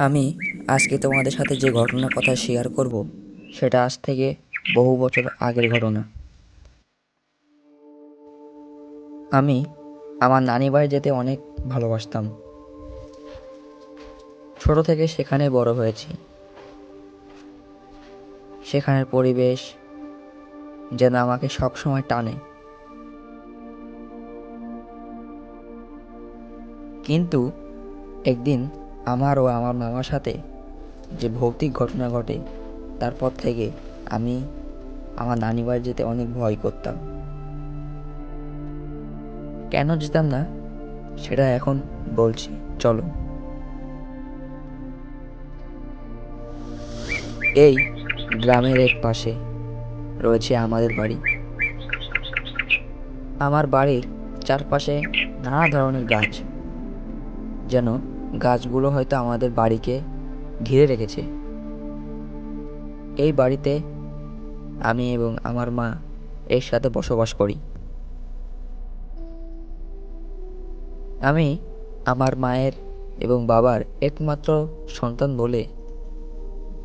আমি আজকে তোমাদের সাথে যে ঘটনার কথা শেয়ার করব, সেটা আজ থেকে বহু বছর আগের ঘটনা। আমি আমার নানি বাড়ি যেতে অনেক ভালোবাসতাম। ছোট থেকে সেখানে বড় হয়েছি। সেখানের পরিবেশ যেন আমাকে সবসময় টানে। কিন্তু একদিন আমার ও আমার মামার সাথে যে ভৌতিক ঘটনা ঘটে তারপর থেকে আমি আমার নানি বাড়ি যেতে অনেক ভয় করতাম। কেন যেতাম না, সেটা এখন বলছি, চলো। এই গ্রামের এক পাশে রয়েছে আমাদের বাড়ি। আমার বাড়ির চারপাশে নানা ধরনের গাছ, যেন গাছগুলো হয়তো আমাদের বাড়িকে ঘিরে রেখেছে। এই বাড়িতে আমি এবং আমার মা এর সাথে বসবাস করি। আমি আমার মায়ের এবং বাবার একমাত্র সন্তান বলে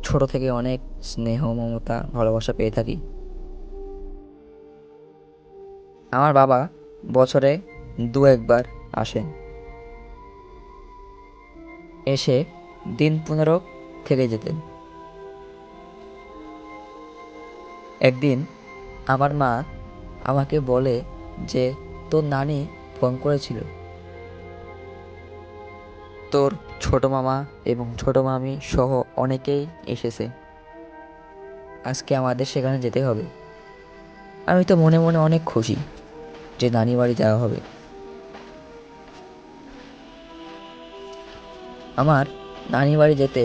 ছোট থেকে অনেক স্নেহ, মমতা, ভালোবাসা পেয়ে থাকি। আমার বাবা বছরে দু একবার আসেন। এসে দিন পনেরো থেকে যেতেন। একদিন আমার মা আমাকে বলে যে, তোর নানি ফোন করেছিল। তোর ছোট মামা এবং ছোট মামি সহ অনেকেই এসেছে। আজকে আমাদের সেখানে যেতে হবে। আমি তো মনে মনে অনেক খুশি যে নানি বাড়ি যাওয়া হবে। আমার নানি বাড়ি যেতে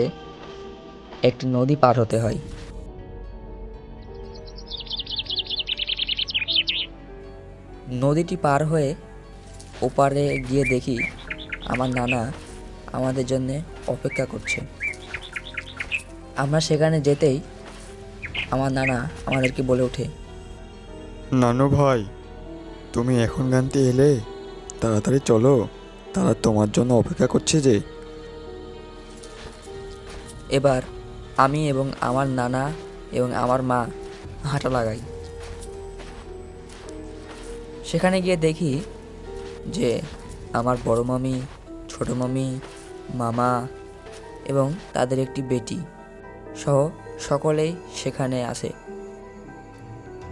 একটি নদী পার হতে হয়। নদীটি পার হয়ে ওপারে গিয়ে দেখি আমার নানা আমাদের জন্য অপেক্ষা করছে। আমরা সেখানে যেতেই আমার নানা আমাদেরকে বলে ওঠে, নানু ভাই, তুমি এখন গানতে এলে তাড়াতাড়ি চলো, তারা তোমার জন্য অপেক্ষা করছে যে এবার আমি এবং আমার নানা এবং আমার মা হাঁটা লাগাই। সেখানে গিয়ে দেখি যে আমার বড় মামি, ছোট মামি, মামা এবং তাদের একটি বেটি সহ সকলেই সেখানে আসে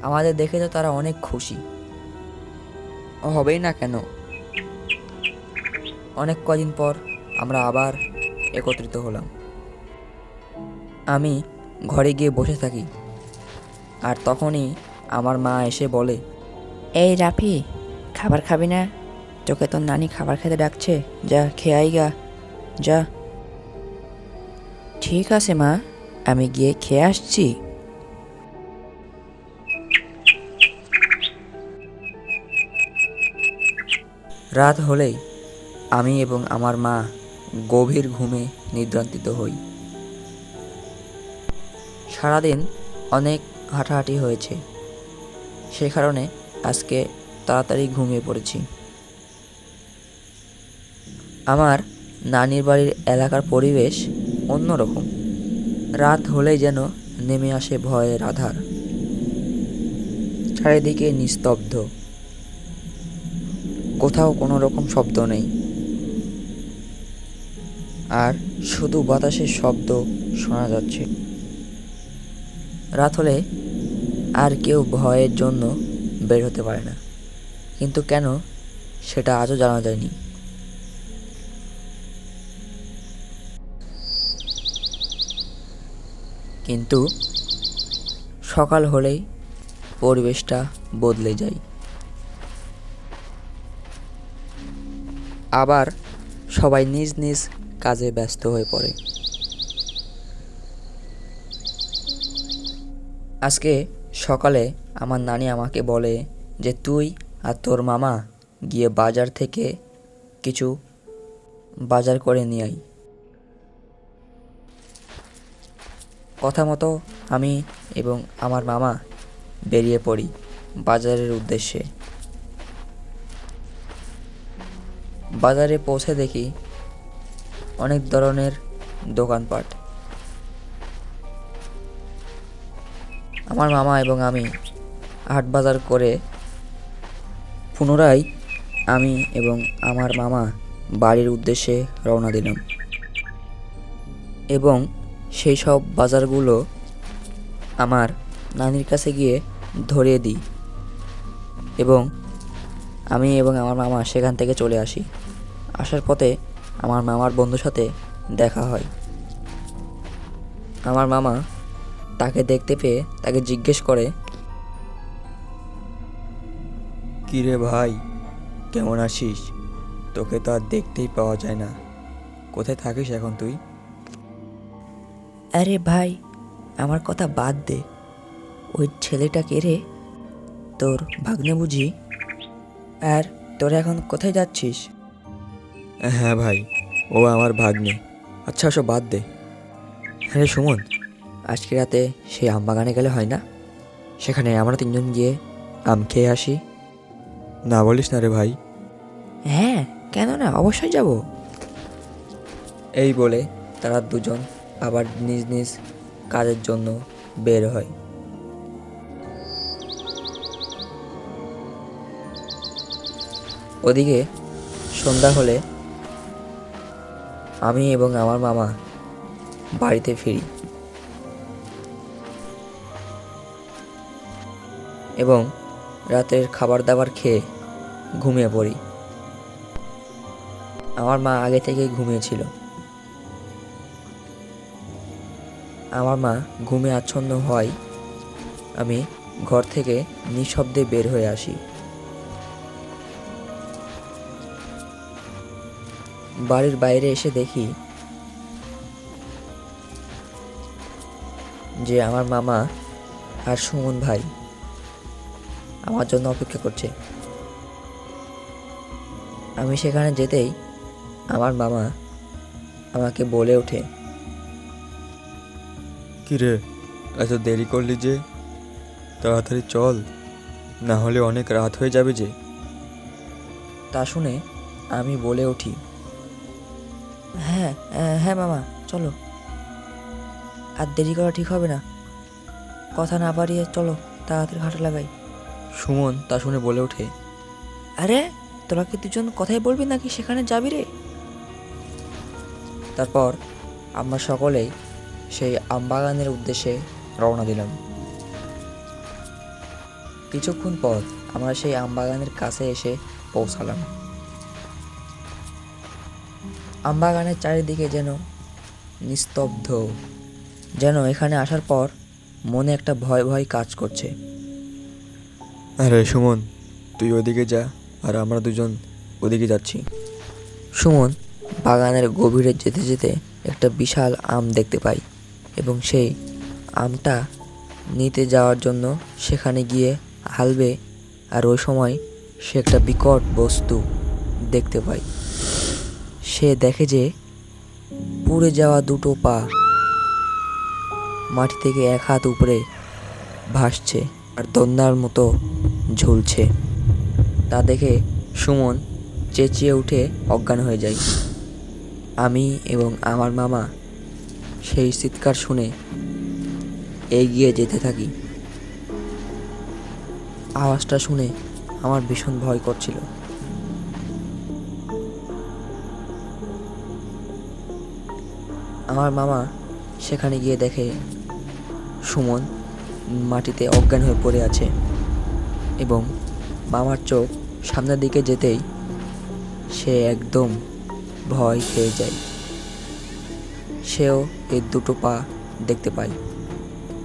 আমাদের দেখে তো তারা অনেক খুশি। হবেই না কেন? অনেক কদিন পর আমরা আবার একত্রিত হলাম। আমি ঘরে গিয়ে বসে থাকি। আর তখনই আমার মা এসে বলে এই রাফি খাবার খাবি না? তোকে তোর নানি খাবার খেতে ডাকছে। যা খেয়ে আই গা। যা। ঠিক আছে মা আমি গিয়ে খেয়ে আসছি। রাত হলেই আমি এবং আমার মা গভীর ঘুমে নিদ্রান্তিত হই। সারাদিন অনেক হাঁটাহাঁটি হয়েছে। সে কারণে আজকে তাড়াতাড়ি ঘুমিয়ে পড়েছি। আমার নানির বাড়ির এলাকার পরিবেশ অন্যরকম। রাত হলেই যেন নেমে আসে ভয়ের আধার চারিদিকে নিস্তব্ধ। কোথাও কোনো রকম শব্দ নেই। আর শুধু বাতাসের শব্দ শোনা যাচ্ছে। রাত হলে আর কেউ ভয়ের জন্য বের হতে পারে না। কিন্তু কেন সেটা আজও জানা যায়নি। কিন্তু সকাল হলেই পরিবেশটা বদলে যায়। আবার সবাই নিজ নিজ কাজে ব্যস্ত হয়ে পড়ে। আজকে সকালে আমার নানি আমাকে বলে যে তুই আর তোর মামা গিয়ে বাজার থেকে কিছু বাজার করে নিয়ে আই কথা মতো আমি এবং আমার মামা বেরিয়ে পড়ি বাজারের উদ্দেশ্যে। বাজারে পৌঁছে দেখি অনেক ধরনের দোকানপাট। আমার মামা এবং আমি হাট বাজার করে পুনরায় আমি এবং আমার মামা বাড়ির উদ্দেশ্যে রওনা দিলাম। এবং সেই সব বাজারগুলো আমার নানির কাছে গিয়ে ধরিয়ে দিই এবং আমি এবং আমার মামা সেখান থেকে চলে আসি। আসার পথে আমার মামার বন্ধুর সাথে দেখা হয়। আমার মামা তাকে দেখতে পেয়ে তাকে জিজ্ঞেস করে কি রে ভাই কেমন আছিস? তোকে তো আর দেখতেই পাওয়া যায় না। কোথায় থাকিস এখন তুই? আরে ভাই আমার কথা বাদ দে। ওই ছেলেটা কে রে? তোর ভাগ্নে বুঝি? আর তোরা এখন কোথায় যাচ্ছিস? হ্যাঁ ভাই ও আমার ভাগ্নে। আচ্ছা সব বাদ দে। হ্যাঁ সুমন আজকে রাতে সেই আম বাগানে গেলে হয় না? সেখানে আমরা তিনজন গিয়ে আম খেয়ে আসি। না বলিস না রে ভাই। হ্যাঁ কেন না? অবশ্যই যাব। এই বলে তারা দুজন আবার নিজ নিজ কাজের জন্য বের হয়। ওদিকে সন্ধ্যা হলে আমি এবং আমার মামা বাড়িতে ফিরি। এবং রাতের খাবার দাবার খেয়ে ঘুমিয়ে পড়ি। আমার মা আগে থেকেই ঘুমিয়েছিল আমার মা ঘুমে আচ্ছন্ন হয় আমি ঘর থেকে নিঃশব্দে বের হয়ে আসি। বাড়ির বাইরে এসে দেখি যে আমার মামা আর সুমন ভাই আমার জন্য অপেক্ষা করছে। আমি সেখানে যেতেই আমার মামা আমাকে বলে ওঠে কি রে এত দেরি করলি যে? তাড়াতাড়ি চল না হলে অনেক রাত হয়ে যাবে যে। তা শুনে আমি বলে উঠি হ্যাঁ আহ, হ্যাঁ মামা চলো। আর দেরি করা ঠিক হবে না। কথা না বাড়িয়ে চলো তাড়াতাড়ি হাঁটা লাগাই। সুমন তা শুনে বলে ওঠে, আরে তোরা কি দুজন কথাই বলবি নাকি সেখানে যাবি রে? তারপর আমরা সকলেই সেই আমবাগানের উদ্দেশ্যে রওনা দিলাম। কিছুক্ষণ পর আমরা সেই আমবাগানের কাছে এসে পৌঁছালাম। আমবাগানের চারিদিকে যেন নিস্তব্ধ, যেন এখানে আসার পর মনে একটা ভয় ভয় কাজ করছে। আরে সুমন, তুই ওদিকে যা, আর আমরা দুজন ওদিকে যাচ্ছি। সুমন, বাগানের গভীরে যেতে যেতে একটা বিশাল আম দেখতে পাই এবং সেই আমটা নিতে যাওয়ার জন্য সেখানে গিয়ে হালবে আর ওই সময় সে একটা বিকট বস্তু দেখতে পায় সে দেখে যে পুড়ে যাওয়া দুটো পা মাটি থেকে এক হাত উপরে ভাসছে আর দন্যার মতো ঝুলছে। তা দেখে সুমন চেঁচিয়ে উঠে অজ্ঞান হয়ে যায়। আমি এবং আমার মামা সেই চিৎকার শুনে এগিয়ে যেতে থাকি। আওয়াজটা শুনে আমার ভীষণ ভয় করছিল। আমার মামা সেখানে গিয়ে দেখে সুমন মাটিতে অজ্ঞান হয়ে পড়ে আছে। এবং মামার চোখ সামনের দিকে যেতেই সে একদম ভয় খেয়ে যায়। সেও এর দুটো পা দেখতে পায়।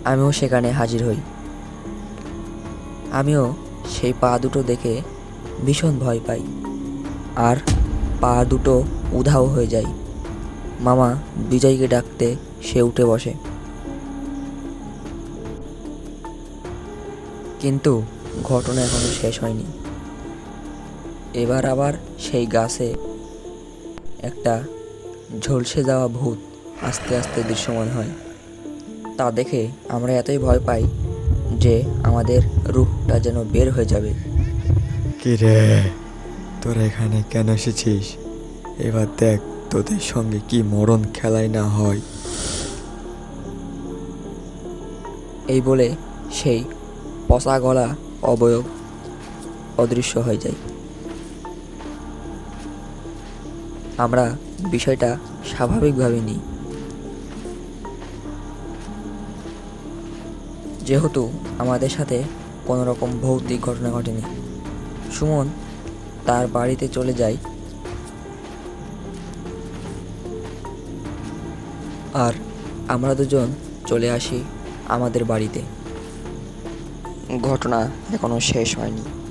আমিও সেখানে হাজির হই। আমিও সেই পা দুটো দেখে ভীষণ ভয় পাই। আর পা দুটো উধাও হয়ে যায়। মামা বিজয়কে ডাকতে সে উঠে বসে। কিন্তু ঘটনা এখনও শেষ হয়নি। এবার আবার সেই গাছে একটা ঝলসে যাওয়া ভূত আস্তে আস্তে দৃশ্যমান হয়। তা দেখে আমরা এতই ভয় পাই যে আমাদের রূপটা যেন বের হয়ে যাবে। কি রে? তোরা এখানে কেন এসেছিস? এবার দেখ তোদের সঙ্গে কি মরণ খেলায় না হয়। এই বলে সেই পচা গলা অবয়ব অদৃশ্য হয়ে যায়। আমরা বিষয়টা স্বাভাবিকভাবে নিই। যেহেতু আমাদের সাথে কোনো রকম ভৌতিক ঘটনা ঘটেনি, সুমন তার বাড়িতে চলে যায়। আর আমরা দুজন চলে আসি আমাদের বাড়িতে। ঘটনা এখনও শেষ হয়নি।